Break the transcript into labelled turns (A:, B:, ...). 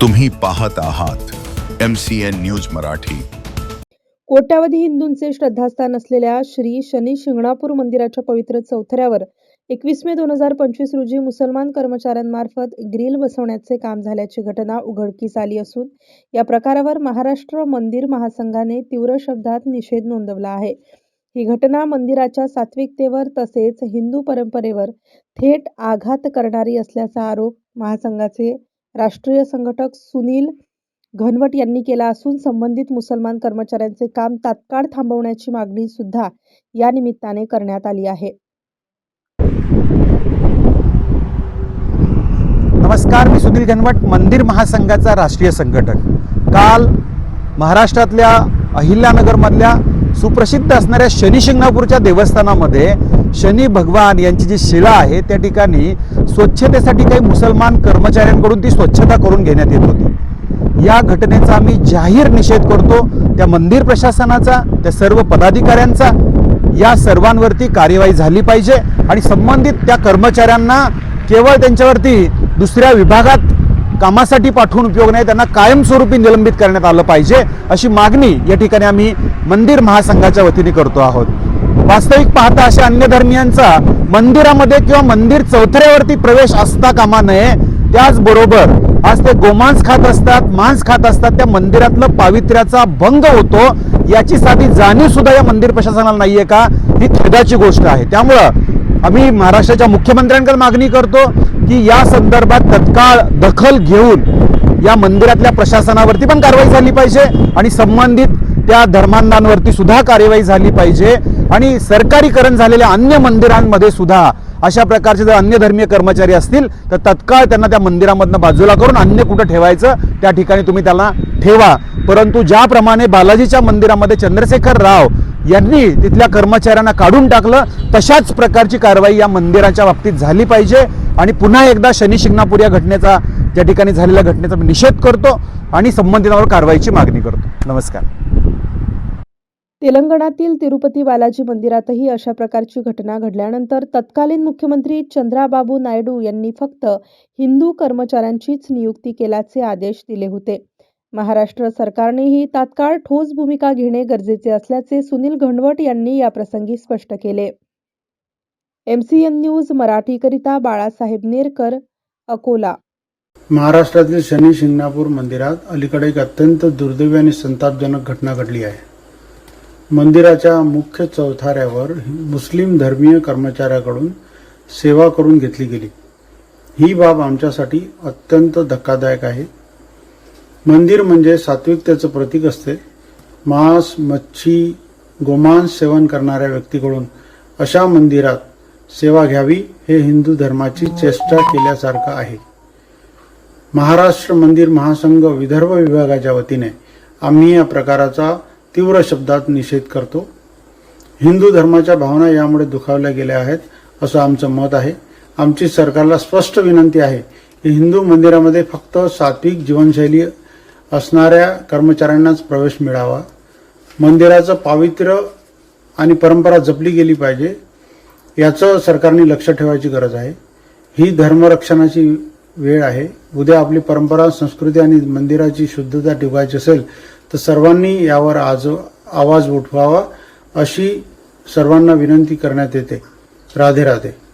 A: तुम्ही पाहत आहात M C N news Marathi.
B: कोट्यावधी हिंदूंचे श्रद्धास्थान असलेल्या श्री शनी शिंगणापूर मंदिराच्या पवित्र चौथऱ्यावर एकवीस मे दोन हजार पंचवीस रोजी मुसलमान कर्मचाऱ्यांमार्फत ग्रिल बसवण्याचे काम झाल्याची घटना उघडकीस आली असून या प्रकारावर महाराष्ट्र मंदिर महासंघाने तीव्र शब्दात निषेध नोंदवला आहे. ही घटना मंदिराच्या सात्विकतेवर तसेच हिंदू परंपरेवर थेट आघात करणारी असल्याचा आरोप महासंघाचे राष्ट्रीय संघटक सुनील घनवट यांनी केला असून संबंधित मुसलमान कर्मचाऱ्यांचे काम तात्काळ थांबवण्याची मागणी सुद्धा या निमित्ताने करण्यात आली आहे.
C: नमस्कार मी सुनील घनवट मंदिर महासंघाचा राष्ट्रीय संघटक. काल महाराष्ट्रातल्या अहिल्यानगरमधल्या सुप्रसिद्ध असणाऱ्या शनी शिंगणापूरच्या देवस्थानामध्ये शनी भगवान यांची जी शिला आहे त्या ठिकाणी स्वच्छतेसाठी काही मुसलमान कर्मचाऱ्यांकडून ती स्वच्छता करून घेण्यात येत होती. या घटनेचा आम्ही जाहीर निषेध करतो. त्या मंदिर प्रशासनाचा त्या सर्व पदाधिकाऱ्यांचा या सर्वांवरती कार्यवाही झाली पाहिजे आणि संबंधित त्या कर्मचाऱ्यांना केवळ त्यांच्यावरती दुसऱ्या विभागात कामासाठी पाठवून उपयोग नाही त्यांना कायमस्वरूपी निलंबित करण्यात आलं पाहिजे अशी मागणी या ठिकाणी आम्ही मंदिर महासंघाच्या वतीने करतो आहोत. वास्तविक पाहता अशा अन्य धर्मियांचा मंदिरामध्ये किंवा मंदिर चौथऱ्यावरती प्रवेश असता कामा नये त्याचबरोबर आज ते गोमांस खात असतात मांस खात असतात त्या मंदिरातलं पावित्र्याचा भंग होतो याची साधी जाणीव सुद्धा या मंदिर प्रशासनाला नाहीये का? ही खेदाची गोष्ट आहे. त्यामुळं आम्ही महाराष्ट्राच्या मुख्यमंत्र्यांकडे मागणी करतो की या संदर्भात तत्काळ दखल घेऊन या मंदिरातल्या प्रशासनावरती पण कारवाई झाली पाहिजे आणि संबंधित त्या धर्मांधांवरती सुद्धा कार्यवाही झाली पाहिजे आणि सरकारीकरण झालेल्या अन्य मंदिरांमध्ये सुद्धा अशा प्रकारचे जर अन्य धर्मीय कर्मचारी असतील तर तत्काळ त्यांना त्या मंदिरामधनं बाजूला करून अन्य कुठं ठेवायचं त्या ठिकाणी तुम्ही त्याला ठेवा. परंतु ज्याप्रमाणे बालाजीच्या मंदिरामध्ये चंद्रशेखर राव यांनी तिथल्या कर्मचाऱ्यांना काढून टाकलं तशाच प्रकारची कारवाई या मंदिराच्या बाबतीत झाली पाहिजे. आणि पुन्हा एकदा शनी शिंगणापूर या घटनेचा त्या ठिकाणी झालेल्या घटनेचा मी निषेध करतो आणि संबंधितांवर कारवाईची मागणी करतो. नमस्कार.
B: तेलंगणातील तिरुपती बालाजी मंदिरातही अशा प्रकारची घटना घडल्यानंतर तत्कालीन मुख्यमंत्री चंद्राबाबू नायडू यांनी फक्त हिंदू कर्मचाऱ्यांचीच नियुक्ती केल्याचे आदेश दिले होते. महाराष्ट्र सरकारनेही तात्काळ ठोस भूमिका घेणे गरजेचे असल्याचे सुनील घनवट यांनी याप्रसंगी स्पष्ट केले. एमसीएन न्यूज मराठीकरिता बाळासाहेब नेरकर अकोला.
D: महाराष्ट्रातील शनी शिंगणापूर मंदिरात अलीकडे एक अत्यंत दुर्दैवी आणि संतापजनक घटना घडली आहे. मंदिराच्या मुख्य चौथाऱ्यावर मुस्लिम धर्मीय कर्मचाऱ्याकडून सेवा करून घेतली गेली. ही बाब आमच्यासाठी अत्यंत धक्कादायक आहे. मंदिर म्हणजे सात्विकतेचं प्रतीक असते. मांस मच्छी गोमांस सेवन करणाऱ्या व्यक्तीकडून अशा मंदिरात सेवा घ्यावी हे हिंदू धर्माची चेष्टा केल्यासारखं आहे. महाराष्ट्र मंदिर महासंघ विदर्भ विभागाच्या वतीने आम्ही या प्रकाराचा तीव्र शब्दात निषेध करतो. हिंदू धर्माच्या भावना यामुळे दुखावल्या गेल्या आहेत असं आमचं मत आहे. आमची सरकारला स्पष्ट विनंती आहे की हिंदू मंदिरामध्ये फक्त सात्विक जीवनशैली असणाऱ्या कर्मचाऱ्यांनाच प्रवेश मिळावा. मंदिराचं पावित्र्य आणि परंपरा जपली गेली पाहिजे. याचं सरकारने लक्ष ठेवायची गरज आहे. ही धर्मरक्षणाची वेळ आहे. उद्या आपली परंपरा संस्कृती आणि मंदिराची शुद्धता टिकवायची असेल तर सर्वांनी यावर आज आवाज उठवावा अशी सर्वांना विनंती करण्यात येते. राधे राधे.